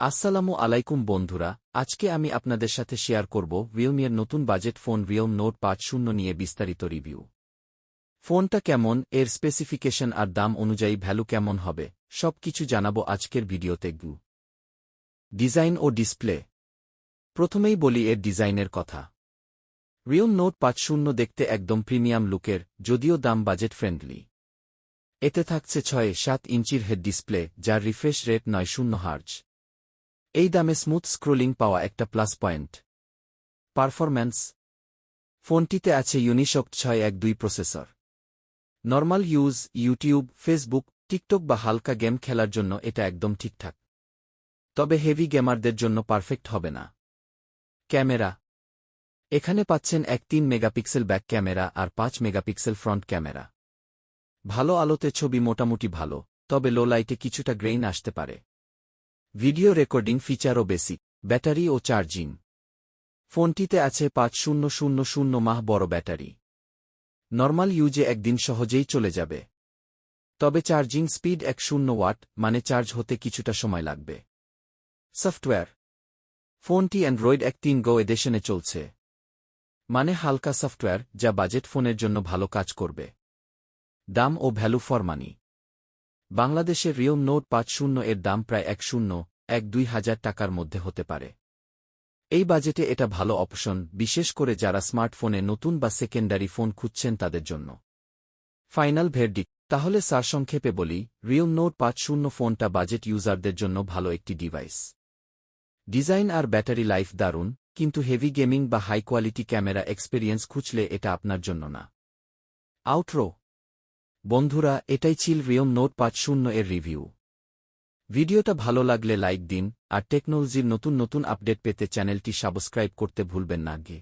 আসসালামু আলাইকুম বন্ধুরা, আজকে আমি আপনাদের সাথে শেয়ার করব রিয়েলমির নতুন বাজেট ফোন রিয়েল নোট পাঁচ শূন্য নিয়ে বিস্তারিত রিভিউ। ফোনটা কেমন, এর স্পেসিফিকেশন আর দাম অনুযায়ী ভ্যালু কেমন হবে সব কিছু জানাব আজকের ভিডিওতে গু। ডিজাইন ও ডিসপ্লে প্রথমেই বলি এর ডিজাইনের কথা। রিয়েল নোট পাঁচ শূন্য দেখতে একদম প্রিমিয়াম লুকের যদিও দাম বাজেট ফ্রেন্ডলি এতে থাকছে ছয় সাত ইঞ্চির হেড ডিসপ্লে যার রিফ্রেশ রেট নয় শূন্য হার্জ এই দামে স্মুথ স্ক্রোলিং পাওয়া একটা প্লাস পয়েন্ট পারফরম্যান্স ফোনটিতে আছে ইউনিশক্ট ছয় এক দুই processor normal use YouTube Facebook TikTok বা হালকা গেম খেলার জন্য এটা একদম ঠিকঠাক। তবে হেভি গেমারদের জন্য পারফেক্ট হবে না। ক্যামেরা এখানে পাচ্ছেন এক তিন মেগাপিক্সেল ব্যাক ক্যামেরা আর পাঁচ মেগাপিক্সেল ফ্রন্ট ক্যামেরা ভালো আলোতে ছবি মোটামুটি ভালো, তবে লো লাইটে কিছুটা গ্রেইন আসতে পারে। ভিডিও রেকর্ডিং ফিচারও বেসিক, ব্যাটারি ও চার্জিং। ফোনটিতে আছে পাঁচ শূন্য শূন্য শূন্য মাহ বড় ব্যাটারি। নর্মাল ইউজে একদিন সহজেই চলে যাবে। তবে চার্জিং স্পিড এক শূন্য ওয়াট মানে চার্জ হতে কিছুটা সময় লাগবে। সফটওয়্যার। ফোনটি অ্যান্ড্রয়েড এক তিন গো এডিশনে চলছে। মানে হালকা সফটওয়্যার, যা বাজেট ফোনের জন্য ভালো কাজ করবে। দাম ও ভ্যালু ফর মানি। বাংলাদেশের রিয়েল নোট পাঁচ শূন্য এর দাম প্রায় এক শূন্য, এক দুই হাজার টাকার মধ্যে হতে পারে। এই বাজেটে এটা ভালো অপশন, বিশেষ করে যারা স্মার্টফোনে নতুন বা সেকেন্ডারি ফোন খুঁজছেন তাদের জন্য। ফাইনাল ভেরডিক তাহলে সারসংক্ষেপে বলি, রিয়েল নোট পাঁচ শূন্য ফোনটা বাজেট ইউজারদের জন্য ভালো একটি ডিভাইস ডিজাইন আর ব্যাটারি লাইফ দারুণ, কিন্তু হেভি গেমিং বা হাই কোয়ালিটি ক্যামেরা এক্সপেরিয়েন্স খুঁজলে এটা আপনার জন্য না। আউটরো বন্ধুরা, এটাই ছিল রিয়ম নোট পাঁচ শূন্য এর রিভিউ। ভিডিওটা ভালো লাগলে লাইক দিন, আর টেকনোলজির নতুন নতুন আপডেট পেতে চ্যানেলটি সাবস্ক্রাইব করতে ভুলবেন না গে